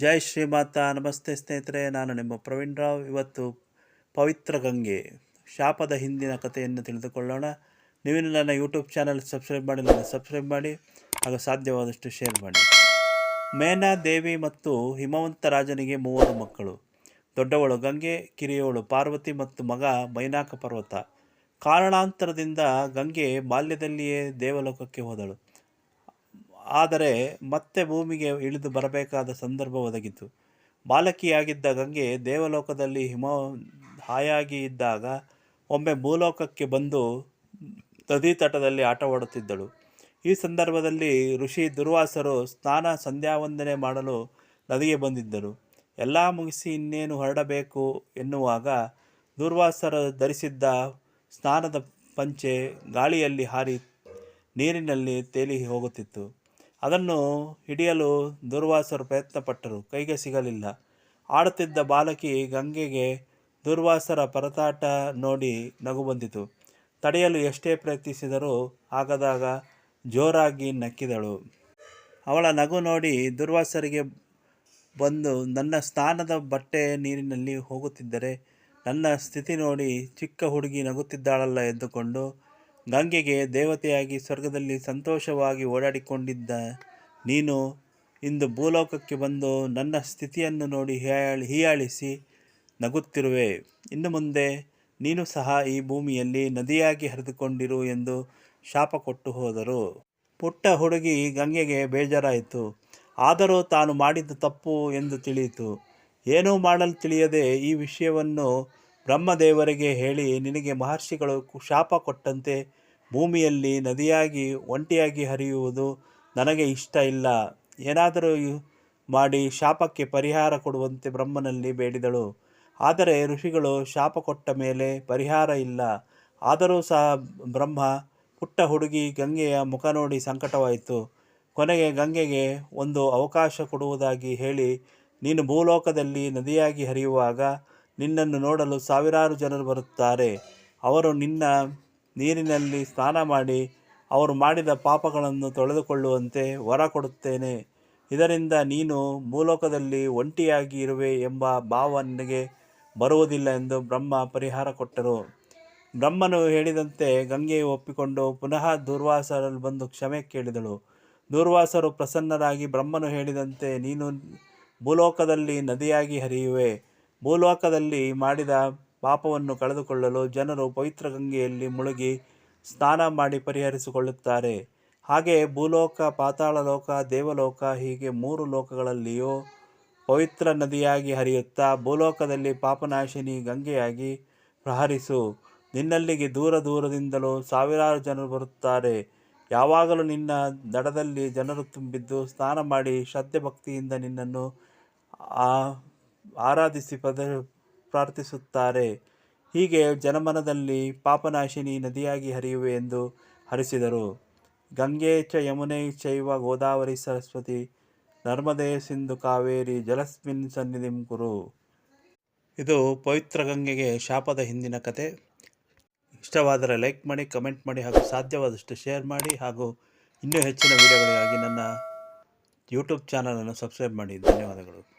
ಜೈ ಶ್ರೀಮಾತಾ, ನಮಸ್ತೆ ಸ್ನೇಹಿತರೆ, ನಾನು ನಿಮ್ಮ ಪ್ರವೀಣ್ ರಾವ್. ಇವತ್ತು ಪವಿತ್ರ ಗಂಗೆ, ಶಾಪದ ಹಿಂದಿನ ಕಥೆಯನ್ನು ತಿಳಿದುಕೊಳ್ಳೋಣ. ನೀವೇನು ನನ್ನ ಯೂಟ್ಯೂಬ್ ಚಾನಲ್ ಸಬ್ಸ್ಕ್ರೈಬ್ ನನ್ನ ಸಬ್ಸ್ಕ್ರೈಬ್ ಮಾಡಿ ಹಾಗೂ ಸಾಧ್ಯವಾದಷ್ಟು ಶೇರ್ ಮಾಡಿ. ಮೇನಾ ದೇವಿ ಮತ್ತು ಹಿಮವಂತ ರಾಜನಿಗೆ ಮೂವರು ಮಕ್ಕಳು. ದೊಡ್ಡವಳು ಗಂಗೆ, ಕಿರಿಯವಳು ಪಾರ್ವತಿ ಮತ್ತು ಮಗ ಮೈನಾಕ ಪರ್ವತ. ಕಾರಣಾಂತರದಿಂದ ಗಂಗೆ ಬಾಲ್ಯದಲ್ಲಿಯೇ ದೇವಲೋಕಕ್ಕೆ ಹೋದಳು. ಆದರೆ ಮತ್ತೆ ಭೂಮಿಗೆ ಇಳಿದು ಬರಬೇಕಾದ ಸಂದರ್ಭ ಒದಗಿತು. ಬಾಲಕಿಯಾಗಿದ್ದ ಗಂಗೆ ದೇವಲೋಕದಲ್ಲಿ ಹಿಮ ಹಾಯಾಗಿ ಇದ್ದಾಗ ಒಮ್ಮೆ ಭೂಲೋಕಕ್ಕೆ ಬಂದು ನದಿ ತಟದಲ್ಲಿ ಆಟವಾಡುತ್ತಿದ್ದಳು. ಈ ಸಂದರ್ಭದಲ್ಲಿ ಋಷಿ ದುರ್ವಾಸರು ಸ್ನಾನ ಸಂಧ್ಯಾವಂದನೆ ಮಾಡಲು ನದಿಗೆ ಬಂದಿದ್ದರು. ಎಲ್ಲ ಮುಗಿಸಿ ಇನ್ನೇನು ಹೊರಡಬೇಕು ಎನ್ನುವಾಗ ದುರ್ವಾಸರ ಧರಿಸಿದ್ದ ಸ್ನಾನದ ಪಂಚೆ ಗಾಳಿಯಲ್ಲಿ ಹಾರಿ ನೀರಿನಲ್ಲಿ ತೇಲಿ ಹೋಗುತ್ತಿತ್ತು. ಅದನ್ನು ಹಿಡಿಯಲು ದುರ್ವಾಸರು ಪ್ರಯತ್ನಪಟ್ಟರು. ಕೈಗೆ ಸಿಗಲಿಲ್ಲ. ಆಡುತ್ತಿದ್ದ ಬಾಲಕಿ ಗಂಗೆಗೆ ದುರ್ವಾಸರ ಪರತಾಟ ನೋಡಿ ನಗು ಬಂದಿತು ತಡೆಯಲು ಎಷ್ಟೇ ಪ್ರಯತ್ನಿಸಿದರೂ ಆಗದಾಗ ಜೋರಾಗಿ ನಕ್ಕಿದಳು. ಅವಳ ನಗು ನೋಡಿ ದುರ್ವಾಸರಿಗೆ ಬಂದು, ನನ್ನ ಸ್ನಾನದ ಬಟ್ಟೆ ನೀರಿನಲ್ಲಿ ಹೋಗುತ್ತಿದ್ದರೆ ನನ್ನ ಸ್ಥಿತಿ ನೋಡಿ ಚಿಕ್ಕ ಹುಡುಗಿ ನಗುತ್ತಿದ್ದಾಳಲ್ಲ ಎಂದುಕೊಂಡು ಗಂಗೆಗೆ ದೇವತೆಯಾಗಿ ಸ್ವರ್ಗದಲ್ಲಿ ಸಂತೋಷವಾಗಿ ಓಡಾಡಿಕೊಂಡಿದ್ದ ನೀನು ಇಂದು ಭೂಲೋಕಕ್ಕೆ ಬಂದು ನನ್ನ ಸ್ಥಿತಿಯನ್ನು ನೋಡಿ ಹೀಯಾಳಿ, ಹೀಯಾಳಿಸಿ ನಗುತ್ತಿರುವೆ. ಇನ್ನು ಮುಂದೆ ನೀನು ಸಹ ಈ ಭೂಮಿಯಲ್ಲಿ ನದಿಯಾಗಿ ಹರಿದುಕೊಂಡಿರು ಎಂದು ಶಾಪ ಕೊಟ್ಟು ಹೋದರು. ಪುಟ್ಟ ಹುಡುಗಿ ಗಂಗೆಗೆ ಬೇಜಾರಾಯಿತು. ಆದರೂ ತಾನು ಮಾಡಿದ ತಪ್ಪು ಎಂದು ತಿಳಿಯಿತು. ಏನೂ ಮಾಡಲು ತಿಳಿಯದೆ ಈ ವಿಷಯವನ್ನು ಬ್ರಹ್ಮದೇವರಿಗೆ ಹೇಳಿ ನಿನಗೆ ಮಹರ್ಷಿಗಳು ಶಾಪ ಕೊಟ್ಟಂತೆ ಭೂಮಿಯಲ್ಲಿ ನದಿಯಾಗಿ, ಒಂಟಿಯಾಗಿ ಹರಿಯುವುದು ನನಗೆ ಇಷ್ಟ ಇಲ್ಲ. ಏನಾದರೂ ಮಾಡಿ ಶಾಪಕ್ಕೆ ಪರಿಹಾರ ಕೊಡುವಂತೆ ಬ್ರಹ್ಮನಲ್ಲಿ ಬೇಡಿದಳು. ಆದರೆ ಋಷಿಗಳು ಶಾಪ ಕೊಟ್ಟ ಮೇಲೆ ಪರಿಹಾರ ಇಲ್ಲ. ಆದರೂ ಸಹ ಬ್ರಹ್ಮ ಪುಟ್ಟ ಹುಡುಗಿ ಗಂಗೆಯ ಮುಖ ನೋಡಿ ಸಂಕಟವಾಯಿತು. ಕೊನೆಗೆ ಗಂಗೆಗೆ ಒಂದು ಅವಕಾಶ ಕೊಡುವುದಾಗಿ ಹೇಳಿ ನೀನು ಭೂಲೋಕದಲ್ಲಿ ನದಿಯಾಗಿ ಹರಿಯುವಾಗ ನಿನ್ನನ್ನು ನೋಡಲು ಸಾವಿರಾರು ಜನರು ಬರುತ್ತಾರೆ. ಅವರು ನಿನ್ನ ನೀರಿನಲ್ಲಿ ಸ್ನಾನ ಮಾಡಿ ಅವರು ಮಾಡಿದ ಪಾಪಗಳನ್ನು ತೊಳೆದುಕೊಳ್ಳುವಂತೆ ವರ ಕೊಡುತ್ತೇನೆ. ಇದರಿಂದ ನೀನು ಭೂಲೋಕದಲ್ಲಿ ಒಂಟಿಯಾಗಿ ಇರುವೆ ಎಂಬ ಭಾವ ನಿನಗೆ ಬರುವುದಿಲ್ಲ ಎಂದು ಬ್ರಹ್ಮ ಪರಿಹಾರ ಕೊಟ್ಟರು ಬ್ರಹ್ಮನು ಹೇಳಿದಂತೆ ಗಂಗೆ ಒಪ್ಪಿಕೊಂಡು ಪುನಃ ದೂರ್ವಾಸರಲ್ಲಿ ಬಂದು ಕ್ಷಮೆ ಕೇಳಿದಳು. ದೂರ್ವಾಸರು ಪ್ರಸನ್ನರಾಗಿ ಬ್ರಹ್ಮನು ಹೇಳಿದಂತೆ ನೀನು ಭೂಲೋಕದಲ್ಲಿ ನದಿಯಾಗಿ ಹರಿಯುವೆ. ಭೂಲೋಕದಲ್ಲಿ ಮಾಡಿದ ಪಾಪವನ್ನು ಕಳೆದುಕೊಳ್ಳಲು ಜನರು ಪವಿತ್ರ ಗಂಗೆಯಲ್ಲಿ ಮುಳುಗಿ ಸ್ನಾನ ಮಾಡಿ ಪರಿಹರಿಸಿಕೊಳ್ಳುತ್ತಾರೆ. ಹಾಗೆ ಭೂಲೋಕ ಪಾತಾಳ ಲೋಕ ದೇವಲೋಕ ಹೀಗೆ ಮೂರು ಲೋಕಗಳಲ್ಲಿಯೂ ಪವಿತ್ರ ನದಿಯಾಗಿ ಹರಿಯುತ್ತಾ ಭೂಲೋಕದಲ್ಲಿ ಪಾಪನಾಶಿನಿ ಗಂಗೆಯಾಗಿ ಪ್ರಹರಿಸು. ನಿನ್ನಲ್ಲಿಗೆ ದೂರ ದೂರದಿಂದಲೂ ಸಾವಿರಾರು ಜನರು ಬರುತ್ತಾರೆ. ಯಾವಾಗಲೂ ನಿನ್ನ ದಡದಲ್ಲಿ ಜನರು ತುಂಬಿದ್ದು ಸ್ನಾನ ಮಾಡಿ ಶ್ರದ್ಧೆ ಭಕ್ತಿಯಿಂದ ನಿನ್ನನ್ನು ಆರಾಧಿಸಿ ಪದ ಪ್ರಾರ್ಥಿಸುತ್ತಾರೆ. ಹೀಗೆ ಜನಮನದಲ್ಲಿ ಪಾಪನಾಶಿನಿ ನದಿಯಾಗಿ ಹರಿಯುವೆ ಎಂದು ಹರಿಸಿದರು. ಗಂಗೆ ಚ ಯಮುನೆ ಚೈವ ಗೋದಾವರಿ ಸರಸ್ವತಿ, ನರ್ಮದೇ ಸಿಂಧು ಕಾವೇರಿ ಜಲಸ್ಮಿನ್ ಸನ್ನಿಧಿಂ ಕುರು. ಇದು ಪವಿತ್ರ ಗಂಗೆಗೆ ಶಾಪದ ಹಿಂದಿನ ಕತೆ. ಇಷ್ಟವಾದರೆ ಲೈಕ್ ಮಾಡಿ, ಕಮೆಂಟ್ ಮಾಡಿ ಹಾಗೂ ಸಾಧ್ಯವಾದಷ್ಟು ಶೇರ್ ಮಾಡಿ ಹಾಗೂ ಇನ್ನೂ ಹೆಚ್ಚಿನ ವಿಡಿಯೋಗಳಿಗಾಗಿ ನನ್ನ ಯೂಟ್ಯೂಬ್ ಚಾನಲನ್ನು ಸಬ್ಸ್ಕ್ರೈಬ್ ಮಾಡಿ. ಧನ್ಯವಾದಗಳು.